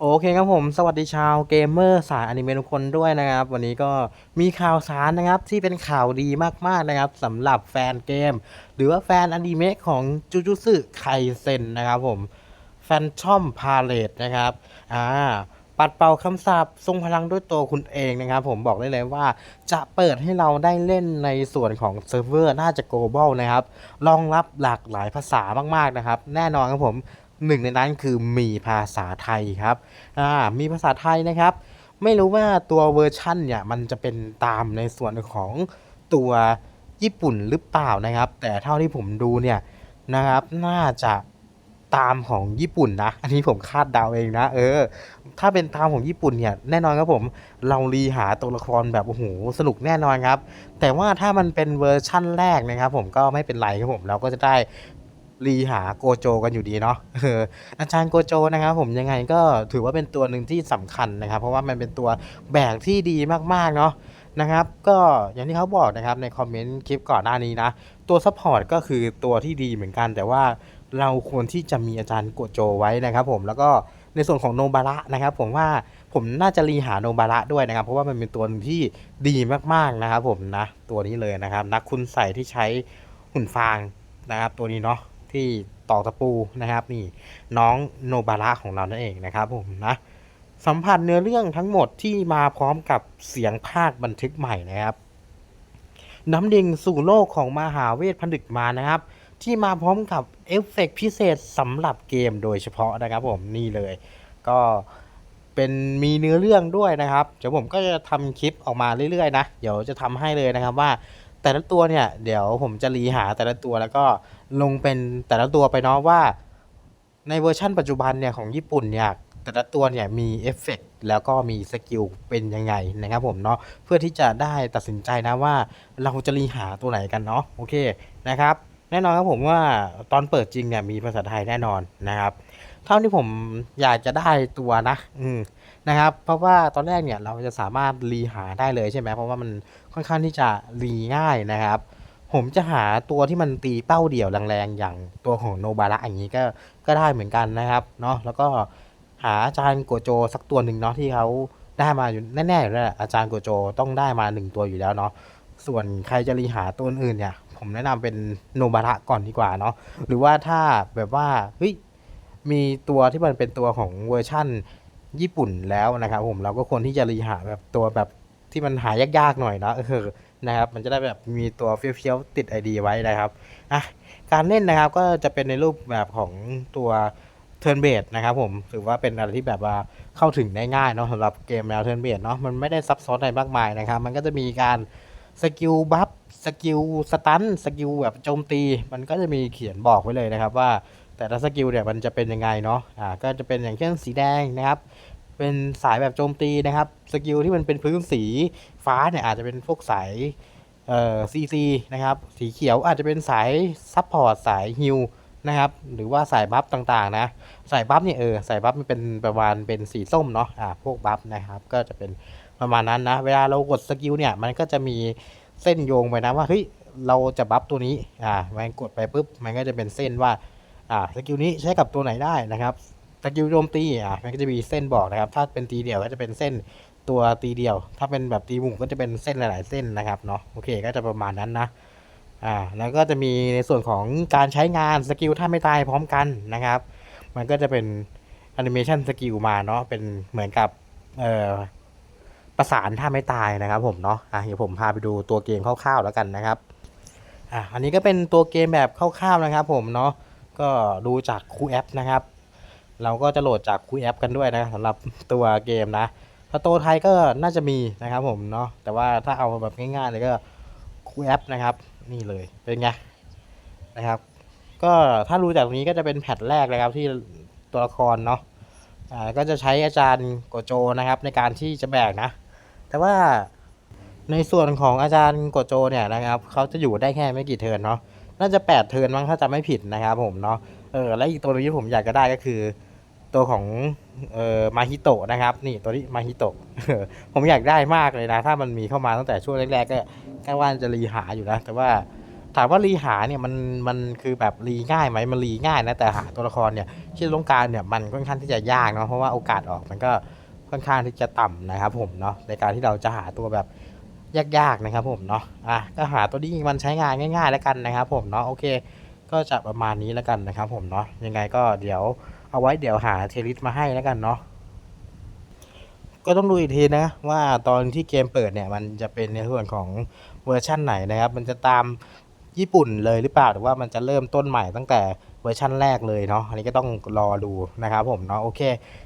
โอเคครับผมสวัสดีชาวเกมเมอร์สายอนิเมะทุกคนด้วยนะครับ วันนี้ก็มีข่าวสารนะครับที่เป็นข่าวดีมากๆนะครับสำหรับแฟนเกม หรือว่าแฟนอนิเมะของจูจูสึไคเซ็นนะครับผมแฟนชอมพาเลตนะครับอ่าปัดเป่าคำสาปทรงพลังด้วยตัวคุณเองนะครับ ผมบอกได้เลยว่าจะเปิดให้เราได้เล่นในส่วนของเซิร์ฟเวอร์น่าจะ global นะครับรองรับหลากหลายภาษามากๆนะครับ แน่นอนครับผม หนึ่งในนั้นคือมีภาษาไทยครับอ่ามีภาษาไทยนะครับ ไม่รู้ว่าตัวเวอร์ชั่นเนี่ยมันจะเป็นตามในส่วนของตัวญี่ปุ่นหรือเปล่านะครับ แต่เท่าที่ผมดูเนี่ยนะครับ น่าจะตามของญี่ปุ่นนะ อันนี้ผมคาดเดาเองนะ เออ ถ้าเป็นตามของญี่ปุ่นเนี่ยแน่นอนครับผมเรารีหาตัวละครแบบโอ้โหสนุกแน่นอนครับ แต่ว่าถ้ามันเป็นเวอร์ชั่นแรกนะครับ ผมก็ไม่เป็นไรครับผมเราก็จะได้ รีหาโกโจกันอยู่ดีเนาะอาจารย์โกโจนะครับผมยังไงก็ถือว่าเป็นตัวหนึ่งที่สำคัญนะครับ เพราะว่ามันเป็นตัวแบกที่ดีมากๆเนาะนะครับก็อย่างที่เขาบอกนะครับในคอมเมนต์คลิปก่อนหน้านี้นะ ตัวซัพพอร์ตก็คือตัวที่ดีเหมือนกัน แต่ว่าเราควรที่จะมีอาจารย์โกโจไว้นะครับผมแล้วก็ในส่วนของโนบาระนะครับ ผมว่าผมน่าจะรีหาโนบาระด้วยนะครับ เพราะว่ามันเป็นตัวนึงที่ดีมากๆนะครับผมนะตัวนี้เลยนะครับนักคุณใส่ที่ใช้หุ่นฟางนะครับตัวนี้เนาะ ที่ตอกตะปูนะครับนี่น้องโนบาระของเรานั่นเองนะครับผมนะสัมผัสเนื้อเรื่องทั้งหมดที่มาพร้อมกับเสียงภาคบันทึกใหม่นะครับน้ำดิ่งสู่โลกของมหาเวทผนึกมานะครับ ที่มาพร้อมกับเอฟเฟกต์พิเศษสำหรับเกมโดยเฉพาะนะครับผมนี่เลย ก็เป็นมีเนื้อเรื่องด้วยนะครับ เดี๋ยวผมก็จะทำคลิปออกมาเรื่อยๆนะ เดี๋ยวจะทำให้เลยนะครับว่า แต่ละตัวเนี่ยเดี๋ยวผมจะรีหาแต่ละตัวแล้วก็ลงเป็นแต่ละตัวไปเนาะว่า ในเวอร์ชั่นปัจจุบันเนี่ยของญี่ปุ่นเนี่ยแต่ละตัวเนี่ยมีเอฟเฟกต์แล้วก็มีสกิลเป็นยังไงนะครับผมเนาะเพื่อที่จะได้ตัดสินใจนะว่าเราจะรีหาตัวไหนกันเนาะโอเคนะครับ แน่นอนครับผมว่าตอนเปิดจริงเนี่ยมีภาษาไทยแน่นอนนะครับ เท่าที่ผมอยากจะได้ตัวนะ อืมนะครับ เพราะว่าตอนแรกเนี่ยเราจะสามารถรีหาได้เลยใช่ไหมเพราะว่ามันค่อนข้างที่จะรีง่ายนะครับ ผมจะหาตัวที่มันตีเป้าเดี่ยวแรงๆอย่างตัวของโนบาระอย่างนี้ก็ก็ได้เหมือนกันนะครับเนาะแล้วก็หาอาจารย์โกโจสักตัวหนึ่งเนาะที่เขาได้มาอยู่แน่ๆอยู่แล้วแหละอาจารย์โกโจต้องได้มาหนึ่งตัวอยู่แล้วเนาะส่วนใครจะรีหาตัวอื่นเนี่ย ผมแนะนำเป็นโนบาระก่อนดีกว่าเนาะหรือว่าถ้าแบบว่าเฮ้ย มีตัวที่มันเป็นตัวของเวอร์ชั่นญี่ปุ่นแล้วนะครับผมเราก็ควรที่จะรีหาแบบตัวแบบที่มันหายากๆหน่อยนะเออนะครับมันจะได้แบบมีตัวเฟี้ยวๆติด ID ไว้นะครับอะการเล่นนะครับก็จะเป็นในรูปแบบของตัว Turn b a s e นะครับผมถือว่าเป็นอะไรที่แบบว่าเข้าถึงได้ง่ายเนาะสำหรับเกมแนว Turn b a s e เนาะมันไม่ได้ซับซ้อนอะไรมากมายนะครับ มันก็จะมีการสกิลบัฟสกิลสตันสกิลแบบโจมตี มันก็จะมีเขียนบอกไว้เลยนะครับว่า แต่ละสกิลเนี่ยมันจะเป็นยังไงเนาะอ่าก็จะเป็นอย่างเช่นสีแดงนะครับ เป็นสายแบบโจมตีนะครับสกิลที่มันเป็นพื้นสีฟ้าเนี่ยอาจจะเป็นพวกสายเอ่อซีซีนะครับสีเขียวอาจจะเป็นสายซัพพอร์ตสายฮิลนะครับหรือว่าสายบัฟต่างๆนะสายบัฟเนี่ยเออสายบัฟมันเป็นประมาณเป็นสีส้มเนาะอ่าพวกบัฟนะครับก็จะเป็นประมาณนั้นนะเวลาเรากดสกิลเนี่ยมันก็จะมีเส้นโยงไปนะว่าเฮ้ยเราจะบัฟตัวนี้อ่ามันกดไปปุ๊บมันก็จะเป็นเส้นว่า อ่าสกิลนี้ใช้กับตัวไหนได้นะครับสกิลโจมตีอะมันก็จะมีเส้นบอกนะครับ ถ้าเป็นตีเดี่ยวก็จะเป็นเส้นตัวตีเดี่ยว ถ้าเป็นแบบตีหมู่ก็จะเป็นเส้นหลาย ๆ เส้นนะครับเนาะโอเคก็จะประมาณนั้นนะอ่าแล้วก็จะมีในส่วนของการใช้งานสกิลถ้าไม่ตายพร้อมกันนะครับ มันก็จะเป็นแอนิเมชันสกิลมาเนาะเป็นเหมือนกับเอ่อประสานถ้าไม่ตายนะครับผมเนาะอะเดี๋ยวผมพาไปดูตัวเกมคร่าวๆแล้วกันนะครับอะอันนี้ก็เป็นตัวเกมแบบคร่าวๆนะครับผมเนาะ ก็ดูจากคูแอปนะครับ เราก็จะโหลดจากคุยแอปกันด้วยนะสำหรับตัวเกมนะถ้าโตไทยก็น่าจะมีนะครับผมเนาะแต่ว่าถ้าเอาแบบง่ายๆเลยก็คุยแอปนะครับนี่เลยเป็นไงนะครับ ก็ถ้ารู้จากตรงนี้ก็จะเป็นแพทแรกเลยครับที่ตัวละครเนาะอ่าก็จะใช้อาจารย์โกโจนะครับ ในการที่จะแบกนะ แต่ว่าในส่วนของอาจารย์โกโจเนี่ยนะครับเขาจะอยู่ได้แค่ไม่กี่เทิร์นเนาะ น่าจะแปดเทิร์นมั้งถ้าจำไม่ผิดนะครับผมเนาะเออและอีกตัวนึงที่ผมอยากจะได้ก็คือ ตัวของเอ่อมาฮิโตะนะครับ นี่ตัวนี้มาฮิโตะผมอยากได้มากเลยนะ ถ้ามันมีเข้ามาตั้งแต่ช่วงแรกๆก็แค่ว่าจะรีหาอยู่นะแต่ว่าถามว่ารีหาเนี่ยมันมันคือแบบรีง่ายไหมมันรีง่ายนะแต่หาตัวละครเนี่ยที่ต้องการเนี่ยมันค่อนข้างที่จะยากเนาะเพราะว่าโอกาสออกมันก็ค่อนข้างที่จะต่ำนะครับผมเนาะในการที่เราจะหาตัวแบบ ยากๆนะครับผมเนาะอะก็หาตัวที่มันใช้งานง่าย ๆ แล้วกันนะครับผมเนาะโอเค ก็จะประมาณนี้แล้วกันนะครับผมเนาะยังไงก็เดี๋ยวเอาไว้เดี๋ยวหาเทลิสมาให้แล้วกันเนาะก็ต้องดูอีกทีนะว่าตอนที่เกมเปิดเนี่ยมันจะเป็นในส่วนของเวอร์ชั่นไหนนะครับ มันจะตามญี่ปุ่นเลยหรือเปล่าหรือว่ามันจะเริ่มต้นใหม่ตั้งแต่เวอร์ชั่นแรกเลยเนาะอันนี้ก็ต้องรอดูนะครับผมเนาะโอเค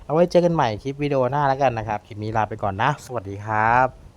เอาไว้เจอกันใหม่คลิปวิดีโอหน้าแล้วกันนะครับ คลิปนี้ลาไปก่อนนะ สวัสดีครับ